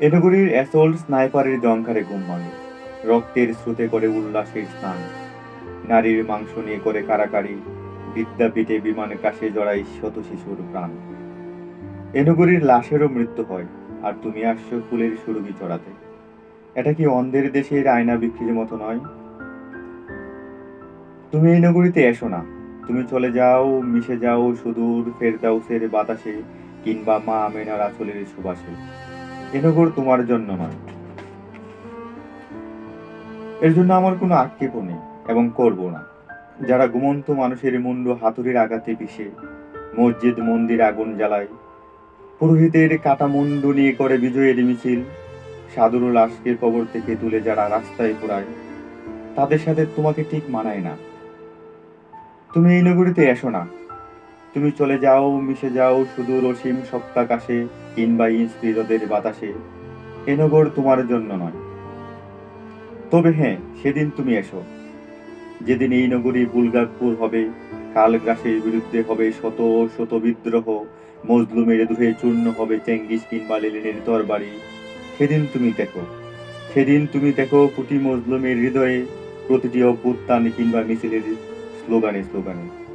এনগরীর assault স্নাইপারের জঙ্কারে ঘুম ভাঙে। রক্তের স্রোতে করে উল্লাসের স্নান। নারীর মাংস নিয়ে করে কারাকারি। বিদ্যাপীঠে বিমান কাশে জড়াই শত শিশুর প্রাণ। এনগরীর লাশেরও মৃত্যু হয়, আর তুমি আসছো ফুলের সুরভি চড়াতে। এটা কি অন্ধের দেশের আয়না বিক্রির মতো নয়? তুমি এই নগরীতে এসো না। তুমি চলে যাও, মিশে যাও সুদূর ফেরদাউসের বাতাসে, কিংবা মা আমেনার আঁচলের সুবাসে। এ নগর তোমার জন্য নয়। এর জন্য আমার কোনো আক্ষেপও নেই এবং করব না। যারা ঘুমন্ত মানুষের মুন্ড হাতুড়ির আঘাতে পিষে, মসজিদ মন্দির আগুন জ্বালায়, পুরোহিতের কাটা মুন্ডু নিয়ে করে বিজয়ের মিছিল সাধুর লাশকে কবর থেকে তুলে যারা রাস্তায় ঘোরায় তাদের সাথে তোমাকে ঠিক মানায় না। তুমি এই নগরীতে এসো না। তুমি চলে যাও, মিশে যাও সুদূর অসীম সপ্তাকাশে, কিংবা ইন্সপি হ্রদের বাতাসে। এ নগর তোমার জন্য নয়। তবে হ্যাঁ সেদিন তুমি এসো। যেদিন এই নগরী বুলগারপুর হবে কাল গ্রাসের বিরুদ্ধে হবে শত শত বিদ্রোহ, মজলুমের দুহে চূর্ণ হবে চেঙ্গিস কিংবা লেলিনের তরবারি। সেদিন তুমি দেখো, সেদিন তুমি দেখো কুটি মজলুমের হৃদয়ে প্রতিটি অভ্যুত্থান কিংবা মিছিলের স্লোগানে স্লোগানে।